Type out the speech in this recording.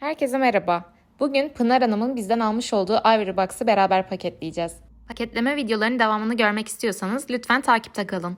Herkese merhaba. Bugün Pınar Hanım'ın bizden almış olduğu Ivory Box'ı beraber paketleyeceğiz. Paketleme videolarının devamını görmek istiyorsanız lütfen takipte kalın.